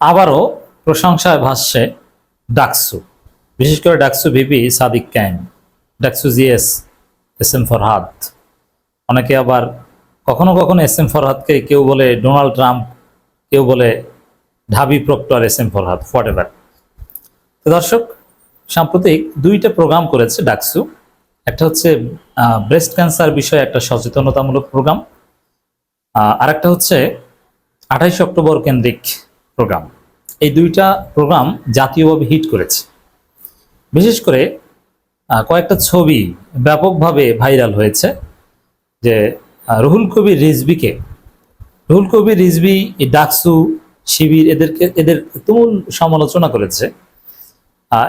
আবারও প্রশংসায় ভাসছে ডাকসু। বিশেষ করে DUCSU VP Sadik Kayem DUCSU GS, S M Farhad. অনেকে আবার কখনো কখনো এস এম ফরহাদকে কেউ বলে ডোনাল্ড ট্রাম্প, কেউ বলে ঢাবি proctor S M Farhad whatever তো দর্শক, সাম্প্রতিক দুইটা প্রোগ্রাম করেছে ডাকসু। একটা হচ্ছে ব্রেস্ট ক্যান্সার বিষয়ে একটা সচেতনতামূলক প্রোগ্রাম। আর একটা হচ্ছে আঠাইশ অক্টোবর কেন্দ্রিক প্রোগ্রাম। এই দুইটা প্রোগ্রাম জাতীয়ভাবে হিট করেছে। বিশেষ করে কয়েকটা ছবি ব্যাপকভাবে ভাইরাল হয়েছে যে রুহুল কবির রিজবিকে রুহুল কবির রিজবি ডাকসু শিবির এদেরকে, এদের তুমুল সমালোচনা করেছে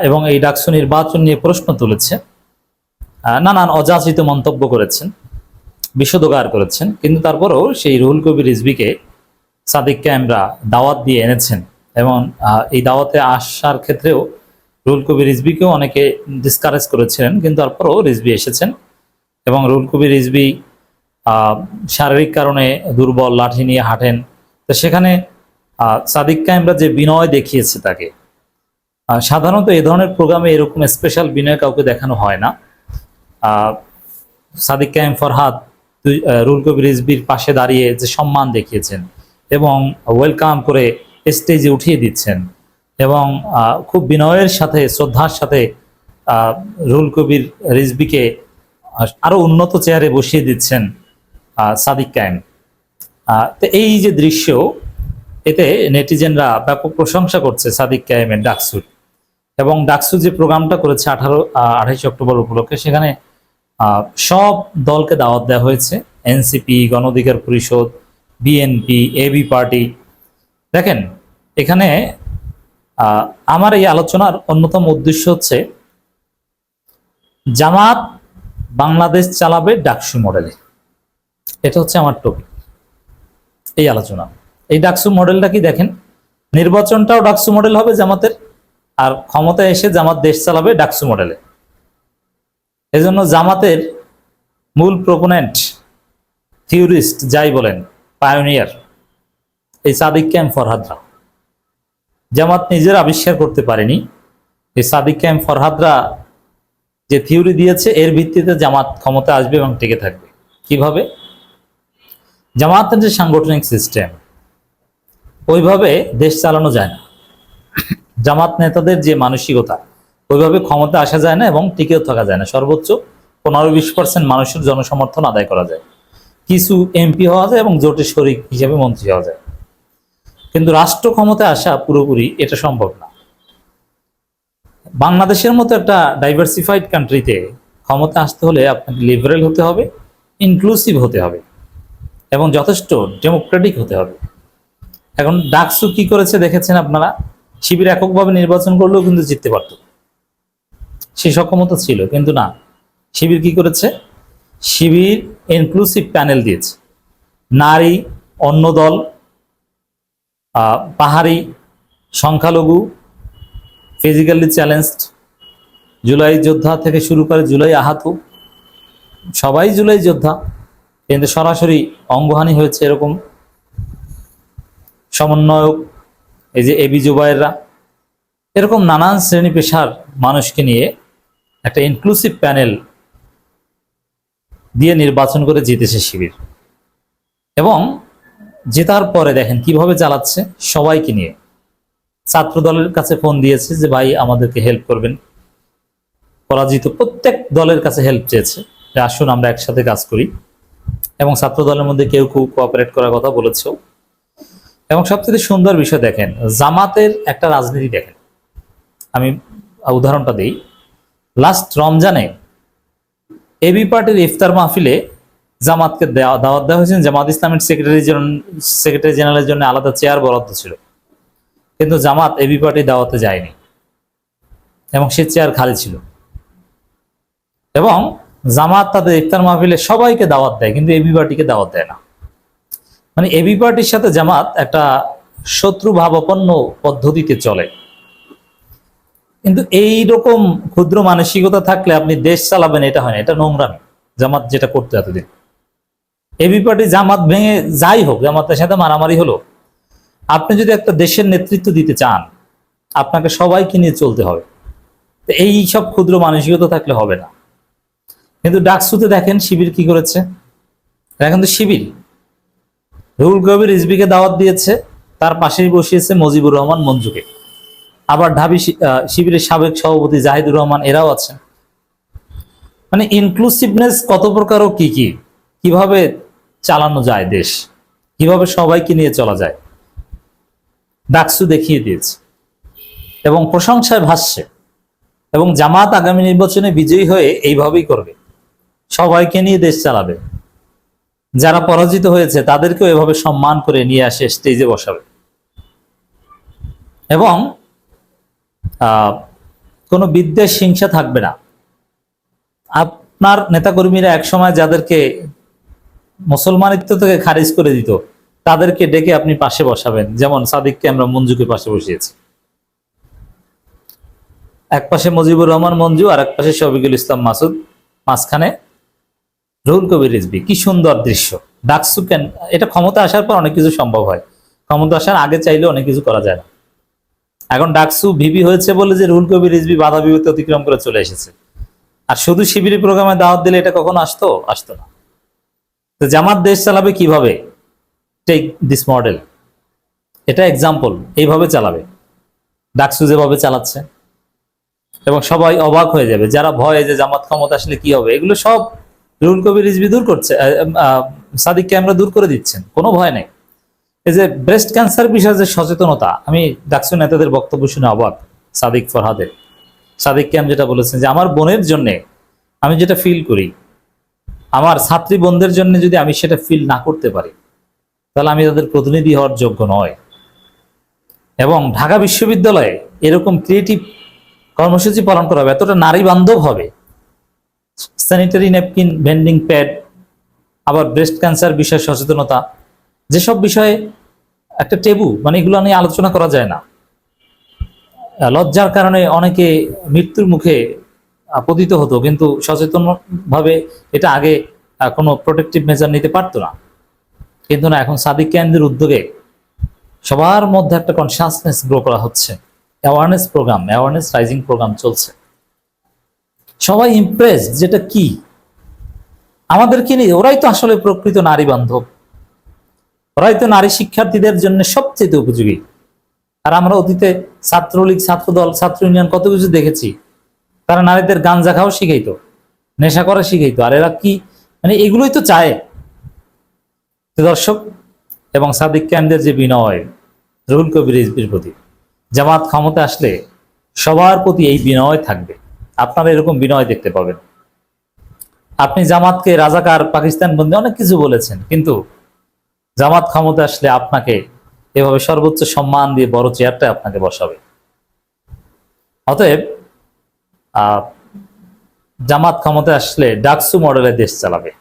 এবং এই ডাকসু নির্বাচন নিয়ে প্রশ্ন তুলেছে। নানান অযাচিত মন্তব্য করেছেন, বিশদগার করেছেন, কিন্তু তারপরেও সেই রুহুল কবির রিজবিকে সাদিককে আমরা দাওয়াত দিয়ে এনেছেন এবং এই দাওয়াতে আসার ক্ষেত্রেও রুল কবির রিজবিকেও অনেকে ডিসকারেজ করেছিলেন, কিন্তু তারপরেও রিজবি এসেছেন এবং রুহুল কবির রিজবি শারীরিক কারণে দুর্বল, লাঠি নিয়ে হাঁটেন। তো সেখানে সাদিক কায়েমরা যে বিনয় দেখিয়েছে তাকে সাধারণত এই ধরনের প্রোগ্রামে এরকম স্পেশাল বিনয় কাউকে দেখানো হয় না। সাদিক কায়েম ফরহাদ রুহুল কবির রিজবির পাশে দাঁড়িয়ে যে সম্মান দেখিয়েছেন এবং ওয়েলকাম করে স্টেজে উঠিয়ে দিচ্ছেন এবং খুব বিনয়ের সাথে, শ্রদ্ধার সাথে রুল কবির রিজবিকে আরও উন্নত চেয়ারে বসিয়ে দিচ্ছেন সাদিক কায়েম। তো এই যে দৃশ্য, এতে নেটিজেনরা ব্যাপক প্রশংসা করছে সাদিক কায়েমের ডাকসুর এবং ডাকসু যে প্রোগ্রামটা করেছে আঠারো আঠাইশে অক্টোবর উপলক্ষে, সেখানে সব দলকে দাওয়াত দেওয়া হয়েছে, এনসিপি গণ অধিকার পরিষদ বিএনপি এবি পার্টি দেখেন, এখানে আমার এই আলোচনার অন্যতম উদ্দেশ্য হচ্ছে, জামাত বাংলাদেশ চালাবে ডাকসু মডেলে এটা হচ্ছে আমার টপিক এই আলোচনা। এই ডাকসু মডেলটা কি দেখেন, নির্বাচনটাও ডাকসু মডেল হবে জামাতের, আর ক্ষমতায় এসে জামাত দেশ চালাবে ডাকসু মডেলে এজন্য জামাতের মূল প্রোপোনেন্ট থিওরিস্ট যাই বলেন পায়োনিয়ার, এই সাদিক ক্যাম ফরহাদরা। জামাত নিজের আবিষ্কার করতে পারেনি। এই সাদিক ক্যাম ফরহাদরা যে থিওরি দিয়েছে, এর ভিত্তিতে জামাত ক্ষমতা আসবে এবং টিকে থাকবে। কীভাবে? জামাতের যে সাংগঠনিক সিস্টেম, ওইভাবে দেশ চালানো যায় না। জামাত নেতাদের যে মানসিকতা, ওইভাবে ক্ষমতা আসা যায় না এবং টিকেও থাকা যায় না। সর্বোচ্চ পনেরো বিশ পার্সেন্ট মানুষের জনসমর্থন আদায় করা যায়। কিছু এমপি হওয়া যায় এবং জোটের শরিক হিসেবে মন্ত্রী হওয়া যায়। কিন্তু রাষ্ট্র ক্ষমতায় আসা পুরোপুরি এটা সম্ভব না। বাংলাদেশের মতো একটা ডাইভার্সিফাইড কান্ট্রিতে ক্ষমতা আসতে হলে আপনাকে লিবারেল হতে হবে ইনক্লুসিভ হতে হবে এবং যথেষ্ট ডেমোক্রেটিক হতে হবে। এখন ডাকসু কি করেছে দেখেছেন আপনারা? শিবির এককভাবে নির্বাচন করলেও কিন্তু জিততে পারত। সে সক্ষমতা ছিল, কিন্তু না। শিবির কি করেছে? শিবির ইনক্লুসিভ প্যানেল দিয়েছে। নারী, অন্য দল পাহাড়ি, সংখ্যালঘু ফিজিক্যালি চ্যালেঞ্জড জুলাই যোদ্ধা থেকে শুরু করে জুলাই আহত, সবাই জুলাই যোদ্ধা। কিন্তু সরাসরি অঙ্গহানি হয়েছে এরকম সমন্বয়ক, এই যে এবি জুবাইররা। এরকম নানান শ্রেণি পেশার মানুষকে নিয়ে একটা ইনক্লুসিভ প্যানেল দিয়ে নির্বাচন করে জিতেছে শিবির। এবং জেতার পরে দেখেন কীভাবে চালাচ্ছে সবাইকে নিয়ে। ছাত্র দলের কাছে ফোন দিয়েছে যে, ভাই, আমাদেরকে হেল্প করবেন। পরাজিত প্রত্যেক দলের কাছে হেল্প চেয়েছে যে, আসুন, আমরা একসাথে কাজ করি। এবং ছাত্র দলের মধ্যে কেউ কেউ কোঅপারেট করার কথা বলেছেও। এবং সবচেয়ে সুন্দর বিষয় দেখেন, জামাতের একটা রাজনীতি দেখেন। আমি উদাহরণটা দিই। লাস্ট রমজানে এবি পার্টির ইফতার মাহফিলে জামাতকে দেওয়া, দাওয়াত দেওয়া হয়েছে। জামাত ইসলামের সেক্রেটারি সেক্রেটারি জেনারেলের জন্য আলাদা চেয়ার বরাদ্দ ছিল। কিন্তু জামাত এবি পার্টি দাওয়াতে যায়নি। এবং সে চেয়ার খালি ছিল। এবং জামাত তাদের ইফতার মাহফিলে সবাইকে দাওয়াত দেয়, কিন্তু এবি পার্টিকে দাওয়াত দেয় না। মানে এবি পার্টির সাথে জামাত একটা শত্রু ভাবাপন্ন পদ্ধতিতে চলে। কিন্তু এই রকম ক্ষুদ্র মানসিকতা থাকলে আপনি দেশ চালাবেন, এটা হয় না, এটা নোংরামি, জামাত যেটা করতে এতদিন। এবি পার্টি জামাত ভেঙে যাই হোক, জামাতের সাথে মারামারি হলো। আপনি যদি একটা দেশের নেতৃত্ব দিতে চান, আপনাকে সবাইকে নিয়ে চলতে হবে। এই সব ক্ষুদ্র মানসিকতা থাকলে হবে না। কিন্তু ডাকসুতে দেখেন শিবির কি করেছে? এরা তো শিবির। রুহুল কবির রিজবিকে দাওয়াত দিয়েছে, তার পাশেই বসিয়েছে মজিবুর রহমান মঞ্জুকে। আবার ঢাবি শিবিরের সাবেক সভাপতি জাহিদুর রহমান এরাও আছেন। মানে ইনক্লুসিভনেস কত প্রকার ও কি কি? কীভাবে চালানো যায় দেশ? কীভাবে সবাইকে নিয়ে চলা যায়? ডাকসু দেখিয়ে দিয়েছে। এবং প্রশংসায় ভাসছে। এবং জামাত আগামী নির্বাচনে বিজয়ী হয়ে এইভাবেই করবে। সবাইকে নিয়ে দেশ চালাবে। যারা পরাজিত হয়েছে, তাদেরকেও এভাবে সম্মান করে নিয়ে আসে, স্টেজে বসাবে। এবং কোনো বিদ্বেষ, হিংসা থাকবে না। আপনার নেতাকর্মীরা একসময় যাদেরকে মুসলমানিত্ব থেকে খারিজ করে দিত, তাদেরকে ডেকে আপনি পাশে বসাবেন। যেমন সাদিককে আমরা মঞ্জুকে পাশে বসিয়েছি। এক পাশে মুজিবুর রহমান মঞ্জু আর এক পাশে শফিকুল ইসলাম মাসুদ। মাঝখানে রুহুল কবির রিজবি কি সুন্দর দৃশ্য। ডাকসু কেন এটা ক্ষমতা আসার পর অনেক কিছু সম্ভব হয়। ক্ষমতা আসার আগে চাইলে অনেক কিছু করা যায় না। এখন ডাকসু ভিবি হয়েছে বলে যে রুহুল কবির রিজবি বাধা বিপত্তি অতিক্রম করে চলে এসেছে। আর শুধু শিবির প্রোগ্রামে দাওয়াত দিলে এটা কখনো আসতো? আসতো না। তো জামাত দেশ চালাবে কীভাবে? টেক দিস মডেল এটা এক্সাম্পল এইভাবে চালাবে। ডাকসু যেভাবে চালাচ্ছে। এবং সবাই অবাক হয়ে যাবে। যারা ভয়ে যে জামাত ক্ষমতা আসলে কি হবে, এগুলো সব রুল কবির রিজবি দূর করছে সাদিককে আমরা দূর করে দিচ্ছেন। কোনো ভয় নেই। এই যে ব্রেস্ট ক্যান্সার বিষয়ে যে সচেতনতা, আমি ডাকসু নেতাদের বক্তব্য শুনে অবাক, সাদিক ফরহাদের সাদিক ক্যাম যেটা বলেছেন যে আমার বোনের জন্য আমি যেটা ফিল করি, আমার ছাত্রী বোনদের জন্য যদি আমি সেটা ফিল না করতে পারি, তাহলে আমি তাদের প্রতিনিধি হওয়ার যোগ্য নয়। এবং ঢাকা বিশ্ববিদ্যালয়ে এরকম ক্রিয়েটিভ কর্মসূচি পালন করা হবে, এতটা নারী বান্ধব হবে স্যানিটারি ন্যাপকিন ভেন্ডিং প্যাড আবার ব্রেস্ট ক্যান্সার বিষয়ে সচেতনতা যেসব বিষয়ে একটা টেবু মানে এগুলো নিয়ে আলোচনা করা যায় না। লজ্জার কারণে অনেকে মৃত্যুর মুখে পতিত হতো, কিন্তু সচেতন ভাবে এটা আগে কোনো প্রোটেক্টিভ মেজার নিতে পারতো না। কিন্তু না, এখন সাদিক ক্যান্দের উদ্যোগে সবার মধ্যে একটা কনসিয়াসনেস গ্রো করা হচ্ছে। Awareness programme awareness raising programme চলছে। সবাই ইমপ্রেস যেটা কি? আমাদেরকে নিয়ে, ওরাই তো আসলে প্রকৃত নারী বান্ধব ওরাই তো নারী শিক্ষার্থীদের জন্য সবচেয়ে উপযোগী। আর আমরা অতীতে ছাত্রলীগ, ছাত্রদল, ছাত্র ইউনিয়ন কত কিছু দেখেছি। তারা নারীদের গাঞ্জা খাওয়া শিখাইতো, নেশা করা শিখাইতো। আর এরা কি মানে এগুলোই তো চায়। দর্শক, এবং সাদিক ক্যামদের যে বিনয়, রুহুল কবির প্রতি, জামাত ক্ষমতা আসলে সবার প্রতি এই বিনয় থাকবে। আপনারা এরকম বিনয় দেখতে পাবেন। আপনি জামাতকে রাজাকার পাকিস্তান বন্ধে অনেক কিছু বলেছেন, কিন্তু জামাত ক্ষমতা আসলে আপনাকে এভাবে সর্বোচ্চ সম্মান দিয়ে বড় চেয়ারটা আপনাকে বসাবে। অতএব জামাত ক্ষমতা আসলে ডাকসু মডেলে দেশ চালাবে।